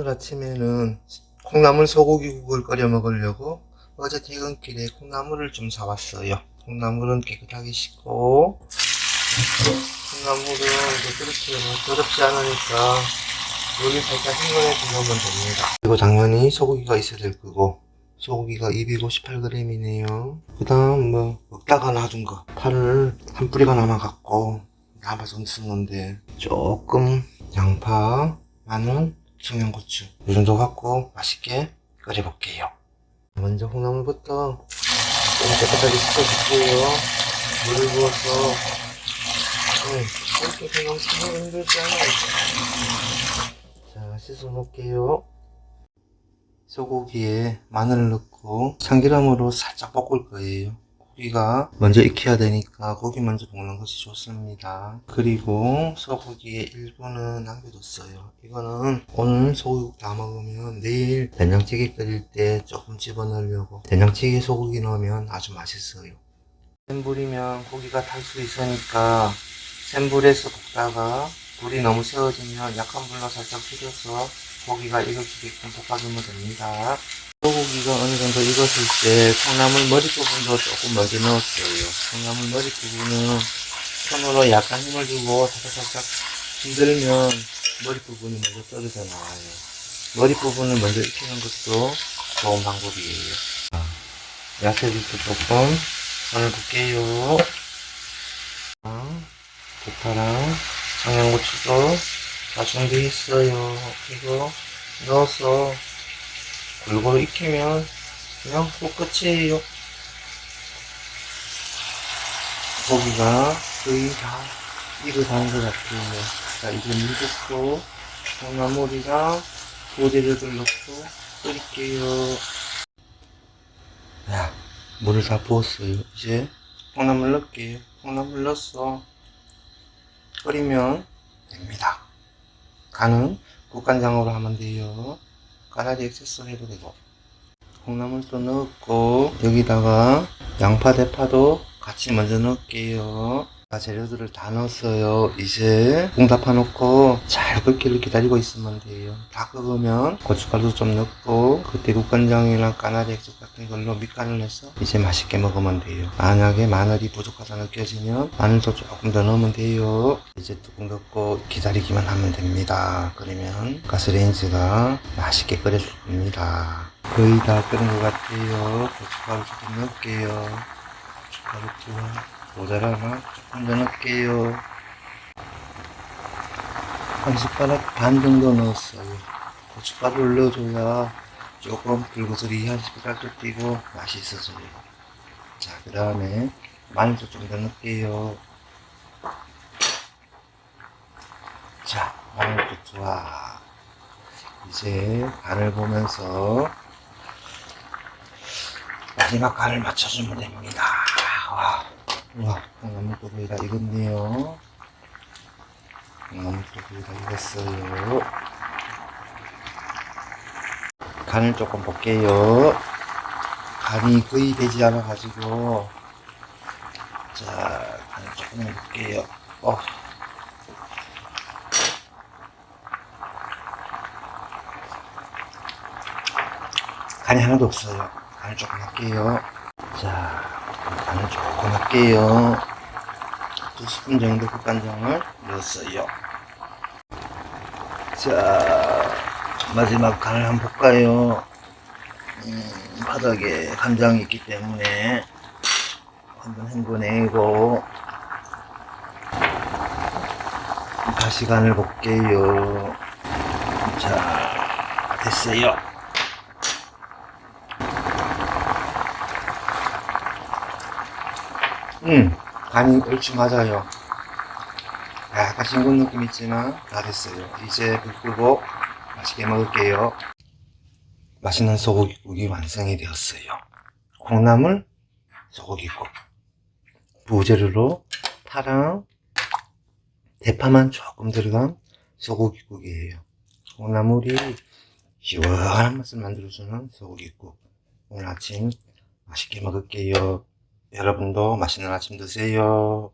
아침에는 콩나물 소고기국을 끓여 먹으려고 어제 퇴근길에 콩나물을 좀 사왔어요. 콩나물은 깨끗하게 씻고 콩나물은 이제 그렇게 뭐 더럽지 않으니까 물이 살짝 헹궈내 주면 됩니다. 그리고 당연히 소고기가 있어야 될 거고 소고기가 258g이네요. 그 다음 뭐 먹다가 놔둔 거 파를 한 뿌리가 남아갖고 남아서 쓰는데 조금 양파, 마늘, 청양고추 이 정도 갖고 맛있게 끓여볼게요. 먼저 콩나물부터 좀 깨끗하게 씻어줄게요. 물을 부어서 네, 이렇게 씻으면 힘들지 않아요. 자, 씻어 놓을게요. 소고기에 마늘을 넣고 참기름으로 살짝 볶을 거예요. 고기가 먼저 익혀야 되니까 고기 먼저 볶는 것이 좋습니다. 그리고 소고기의 일부는 남겨뒀어요. 이거는 오늘 소고기 다 먹으면 내일 된장찌개 끓일 때 조금 집어넣으려고 된장찌개 소고기 넣으면 아주 맛있어요. 센 불이면 고기가 탈 수 있으니까 센 불에서 볶다가 불이 너무 세워지면 약한 불로 살짝 줄여서 고기가 익어지게끔 볶아주면 됩니다. 소고기가 어느 정도 익었을 때 콩나물 머리 부분도 조금 먼저 넣었어요. 콩나물 머리 부분은 손으로 약간 힘을 주고 살짝살짝 흔들면 머리 부분이 먼저 떨어져 나와요. 머리 부분을 먼저 익히는 것도 좋은 방법이에요. 야채들도 조금 손을 볼게요. 대파랑 청양고추도 다 준비했어요. 이거 넣어서 골고루 익히면 그냥 꼭 끝이에요. 고기가 거의 다 익어가는 것 같아요. 자, 이제 물 붓고 콩나물이랑 고재료를 넣고 끓일게요. 야, 물을 다 부었어요. 이제 콩나물 넣을게요. 콩나물 넣었어. 끓이면 됩니다. 간은 국간장으로 하면 돼요. 까나리 액세서 해도 되고. 콩나물도 넣었고, 여기다가 양파, 대파도 같이 먼저 넣을게요. 자, 재료들을 다 넣었어요. 이제 붕 덮어놓고 잘 끓기를 기다리고 있으면 돼요. 다 끓으면 고춧가루 좀 넣고 그때 국간장이랑 까나리 액젓 같은 걸로 밑간을 해서 이제 맛있게 먹으면 돼요. 만약에 마늘이 부족하다 느껴지면 마늘도 조금 더 넣으면 돼요. 이제 뚜껑 덮고 기다리기만 하면 됩니다. 그러면 가스레인지가 맛있게 끓여줄 겁니다. 거의 다 끓은 것 같아요. 고춧가루 조금 넣을게요. 고춧가루 좀 모자라나 조금 더 넣을게요. 한 숟가락 반 정도 넣었어요. 고춧가루를 넣어줘야 조금 불고소리 한 숟가락도 띄고 맛이 있어져요. 자, 그 다음에 마늘도 좀 더 넣을게요. 자, 마늘도 좋아. 이제 간을 보면서 마지막 간을 맞춰주면 됩니다. 와, 와, 거의 다 익었네요. 거의 다 익었어요. 간을 조금 볼게요. 간이 거의 되지 않아가지고, 자, 간을 조금 해볼게요. 어. 간이 하나도 없어요. 간을 조금 할게요. 자, 간을 조금 할게요. 두 스푼 정도 국간장을 넣었어요. 자, 마지막 간을 한번 볼까요? 음, 바닥에 간장이 있기 때문에 한번 헹궈내고 다시 간을 볼게요. 자, 됐어요. 음, 간이 옳지 맞아요. 약간 싱거운 느낌 있지만 다 됐어요. 이제 불 끄고 맛있게 먹을게요. 맛있는 소고기국이 완성이 되었어요. 콩나물 소고기국. 부재료로 파랑 대파만 조금 들어간 소고기국이에요. 콩나물이 시원한 맛을 만들어주는 소고기국. 오늘 아침 맛있게 먹을게요. 여러분도 맛있는 아침 드세요.